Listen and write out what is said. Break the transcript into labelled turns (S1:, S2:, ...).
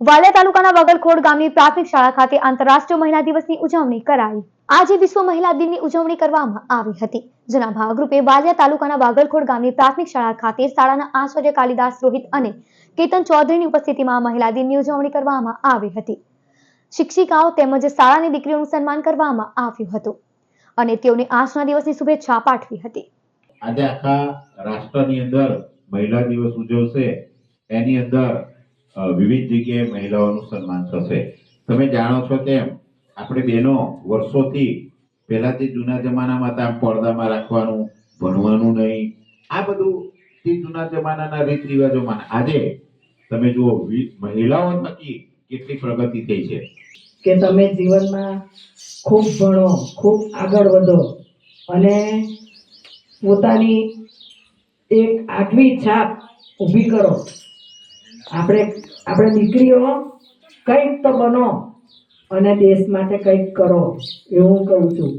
S1: વાલિયા તાલુકાના વગલખોડ ગામની પ્રાથમિક શાળા ખાતે આંતરરાષ્ટ્રીય મહિલા દિવસની ઉજવણી કરાઈ. આજે વિશ્વ મહિલા દિનની ઉજવણી કરવામાં આવી હતી. જેના ભાગરૂપે વાલિયા તાલુકાના વાગલખોડ ગામની પ્રાથમિક શાળા ખાતે શાળાના આચાર્ય કાલિદાસ રોહિત અને કેતન ચૌધરીની ઉપસ્થિતિમાં મહિલા દિનની ઉજવણી કરવામાં આવી હતી. શિક્ષિકાઓ તેમજ શાળાની દીકરીઓનું સન્માન કરવામાં આવ્યું હતું અને તેઓને આજના દિવસની શુભેચ્છા પાઠવી હતી.
S2: આજે આખા રાષ્ટ્રની અંદર મહિલા દિવસ ઉજવશે. એની અંદર વિવિધ જગ્યાએ મહિલાઓનું સન્માન થશે. તમે જાણો છો તેમ, આપણે બહેનો વર્ષોથી પહેલાંથી જૂના જમાનામાં હતા પડદામાં રાખવાનું, ભણવાનું નહીં. આ બધું તે જૂના જમાનાના રીત રિવાજોમાં આજે તમે જુઓ મહિલાઓ થકી કેટલી પ્રગતિ થઈ છે.
S3: કે તમે જીવનમાં ખૂબ ભણો, ખૂબ આગળ વધો અને પોતાની એક આગવી છાપ ઊભી કરો. આપણે આપણે દીકરીઓ કંઈક તો બનો અને દેશ માટે કંઈક કરો એવું કહું છું.